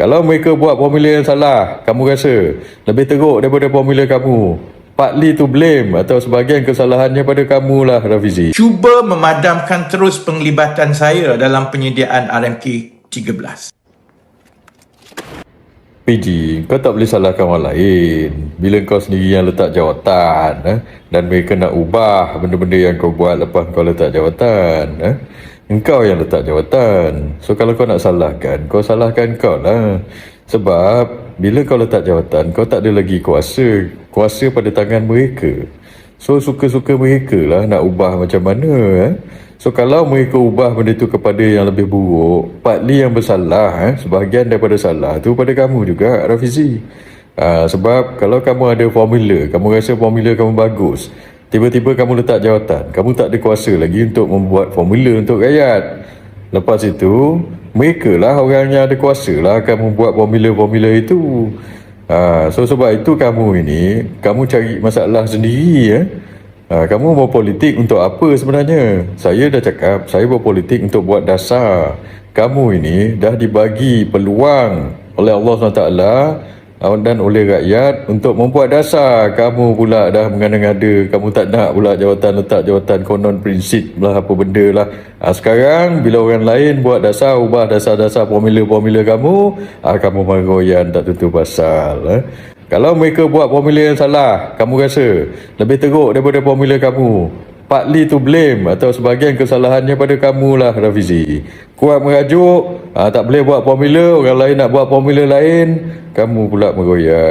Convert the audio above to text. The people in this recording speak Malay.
Kalau mereka buat formula yang salah, kamu rasa lebih teruk daripada formula kamu. Partly to blame atau sebahagian kesalahannya pada kamu lah Rafizi. Cuba memadamkan terus penglibatan saya dalam penyediaan RMK 13. PG, kau tak boleh salahkan orang lain. Bila kau sendiri yang letak jawatan eh? dan mereka nak ubah benda-benda yang kau buat lepas kau letak jawatan. Eh? Engkau yang letak jawatan. So kalau kau nak salahkan, kau salahkan kau lah. Sebab bila kau letak jawatan, kau tak ada lagi kuasa. Kuasa pada tangan mereka. So suka-suka mereka lah nak ubah macam mana. Eh? So kalau mereka ubah benda tu kepada yang lebih buruk, partly yang bersalah, eh? sebahagian daripada salah tu pada kamu juga Rafizi. Uh, sebab kalau kamu ada formula, kamu rasa formula kamu bagus, tiba-tiba kamu letak jawatan, kamu tak ada kuasa lagi untuk membuat formula untuk rakyat. Lepas itu, mereka lah orang yang ada kuasa lah akan membuat formula-formula itu. Uh, so sebab itu kamu ini, kamu cari masalah sendiri eh. Ha, kamu mau politik untuk apa sebenarnya? Saya dah cakap, saya berpolitik untuk buat dasar. Kamu ini dah dibagi peluang oleh Allah SWT dan oleh rakyat untuk membuat dasar. Kamu pula dah mengada-ngada, kamu tak nak pula jawatan letak jawatan konon prinsip lah apa benda lah. Ha, sekarang bila orang lain buat dasar, ubah dasar-dasar formula-formula kamu, ha, kamu maroyan tak tentu pasal. Eh? Kalau mereka buat formula yang salah, kamu rasa lebih teruk daripada formula kamu. Partly to blame atau sebahagian kesalahannya pada kamu lah Rafizi. Kuat merajuk, ah, tak boleh buat formula, orang lain nak buat formula lain, kamu pula meroyak.